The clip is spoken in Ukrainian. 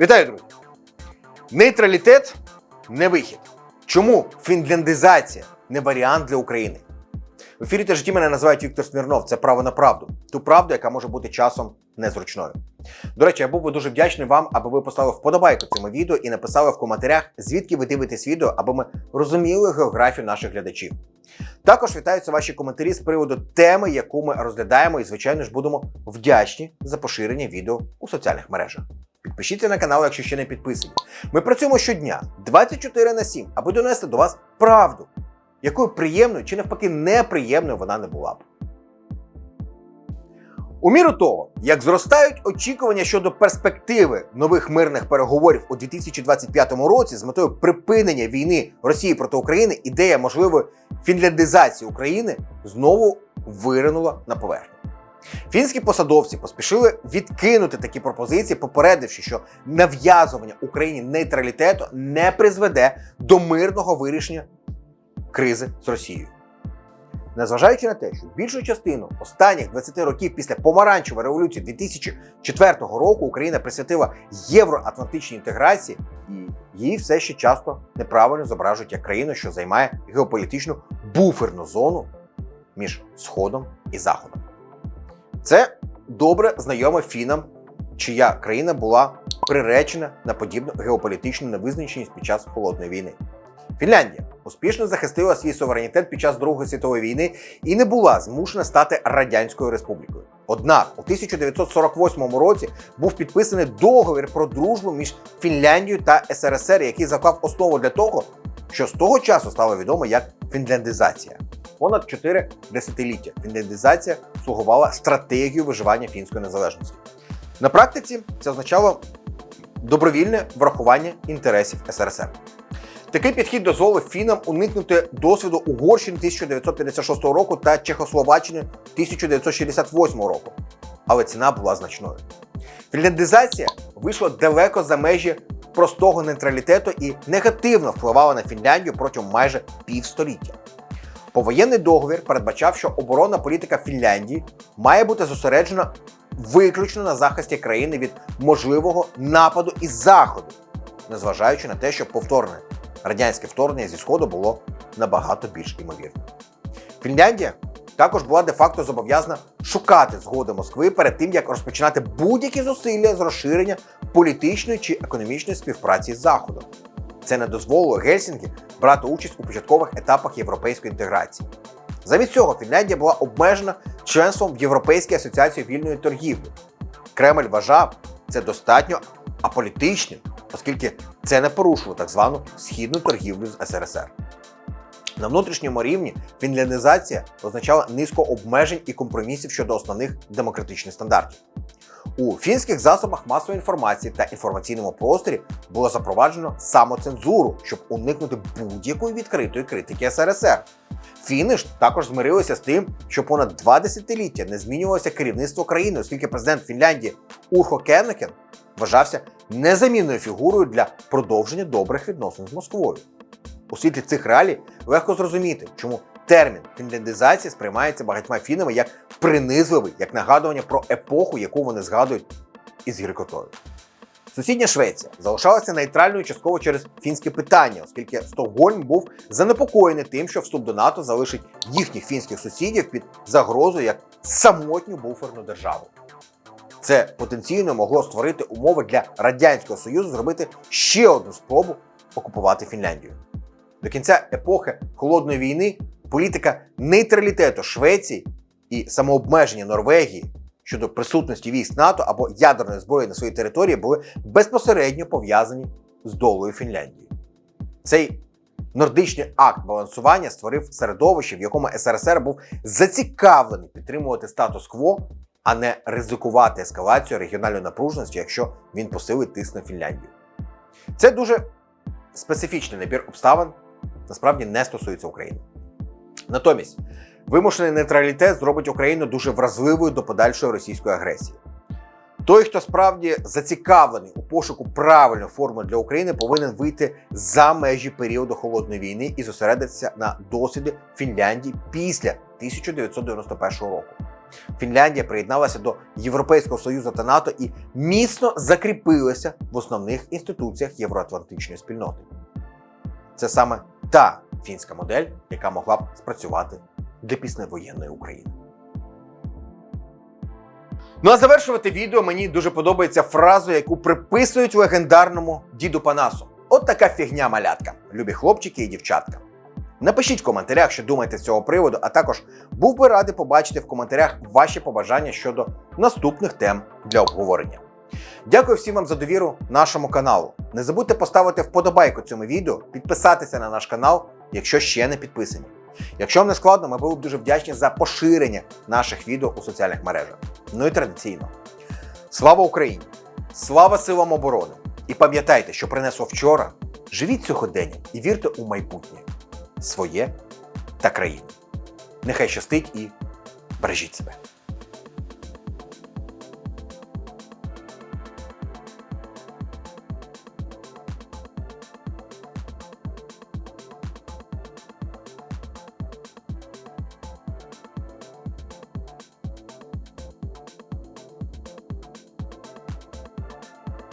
Вітаю, друзі! Нейтралітет не вихід. Чому фінляндизація не варіант для України? В ефірі та житті мене називають Віктор Смірнов. Це право на правду. Ту правду, яка може бути часом незручною. До речі, я був би дуже вдячний вам, аби ви поставили вподобайку цьому відео і написали в коментарях, звідки ви дивитесь відео, аби ми розуміли географію наших глядачів. Також вітаються ваші коментарі з приводу теми, яку ми розглядаємо, і, звичайно ж, будемо вдячні за поширення відео у соціальних мережах. Підпишіться на канал, якщо ще не підписані. Ми працюємо щодня 24 на 7, аби донести до вас правду, якою приємною чи навпаки неприємною вона не була б. У міру того, як зростають очікування щодо перспективи нових мирних переговорів у 2025 році з метою припинення війни Росії проти України, ідея можливої фінляндизації України знову виринула на поверхню. Фінські посадовці поспішили відкинути такі пропозиції, попередивши, що нав'язування Україні нейтралітету не призведе до мирного вирішення кризи з Росією. Незважаючи на те, що більшу частину останніх 20 років після помаранчевої революції 2004 року Україна присвятила євроатлантичній інтеграції, і її все ще часто неправильно зображують як країну, що займає геополітичну буферну зону між Сходом і Заходом. Це добре знайоме фінам, чия країна була приречена на подібну геополітичну невизначеність під час холодної війни. Фінляндія успішно захистила свій суверенітет під час Другої світової війни і не була змушена стати радянською республікою. Однак у 1948 році був підписаний договір про дружбу між Фінляндією та СРСР, який заклав основу для того, що з того часу стало відомо як фінляндизація. Понад 4 десятиліття фінляндизація слугувала стратегією виживання фінської незалежності. На практиці це означало добровільне врахування інтересів СРСР. Такий підхід дозволив фінам уникнути досвіду Угорщини 1956 року та Чехословаччини 1968 року. Але ціна була значною. Фінляндизація вийшла далеко за межі простого нейтралітету і негативно впливала на Фінляндію протягом майже півстоліття. Повоєнний договір передбачав, що оборонна політика Фінляндії має бути зосереджена виключно на захисті країни від можливого нападу із заходу, незважаючи на те, що повторне радянське вторгнення зі сходу було набагато більш імовірним. Фінляндія також була де-факто зобов'язана шукати згоди Москви перед тим, як розпочинати будь-які зусилля з розширення політичної чи економічної співпраці з Заходом. Це не дозволило Гельсінкі брати участь у початкових етапах європейської інтеграції. Замість цього Фінляндія була обмежена членством в Європейській асоціації вільної торгівлі. Кремль вважав це достатньо аполітичним, оскільки це не порушило так звану східну торгівлю з СРСР. На внутрішньому рівні фінляндизація означала низку обмежень і компромісів щодо основних демократичних стандартів. У фінських засобах масової інформації та інформаційному просторі було запроваджено самоцензуру, щоб уникнути будь-якої відкритої критики СРСР. Фіни ж також змирилися з тим, що понад два десятиліття не змінювалося керівництво країни, оскільки президент Фінляндії Урхо Кеннекен вважався незамінною фігурою для продовження добрих відносин з Москвою. У світлі цих реалій легко зрозуміти, чому термін фінляндизації сприймається багатьма фінами як принизливий, як нагадування про епоху, яку вони згадують із гіркотою. Сусідня Швеція залишалася нейтральною частково через фінське питання, оскільки Стокгольм був занепокоєний тим, що вступ до НАТО залишить їхніх фінських сусідів під загрозою як самотню буферну державу. Це потенційно могло створити умови для Радянського Союзу зробити ще одну спробу окупувати Фінляндію. До кінця епохи холодної війни політика нейтралітету Швеції і самообмеження Норвегії щодо присутності військ НАТО або ядерної зброї на своїй території були безпосередньо пов'язані з долею Фінляндії. Цей нордичний акт балансування створив середовище, в якому СРСР був зацікавлений підтримувати статус-кво, а не ризикувати ескалацію регіональної напруженості, якщо він посилить тиск на Фінляндію. Це дуже специфічний набір обставин, насправді не стосується України. Натомість, вимушений нейтралітет зробить Україну дуже вразливою до подальшої російської агресії. Той, хто справді зацікавлений у пошуку правильної форми для України, повинен вийти за межі періоду холодної війни і зосередитися на досвіді Фінляндії після 1991 року. Фінляндія приєдналася до Європейського Союзу та НАТО і міцно закріпилася в основних інституціях євроатлантичної спільноти. Це саме та фінська модель, яка могла б спрацювати для післявоєнної України. Ну а завершувати відео мені дуже подобається фраза, яку приписують легендарному діду Панасу. От така фігня малятка, любі хлопчики і дівчатка. Напишіть в коментарях, що думаєте з цього приводу, а також був би радий побачити в коментарях ваші побажання щодо наступних тем для обговорення. Дякую всім вам за довіру нашому каналу. Не забудьте поставити вподобайку цьому відео, підписатися на наш канал, якщо ще не підписані. Якщо вам не складно, ми були б дуже вдячні за поширення наших відео у соціальних мережах. Ну і традиційно. Слава Україні! Слава силам оборони! І пам'ятайте, що принесло вчора. Живіть сьогодення і вірте у майбутнє своє та країну. Нехай щастить і бережіть себе.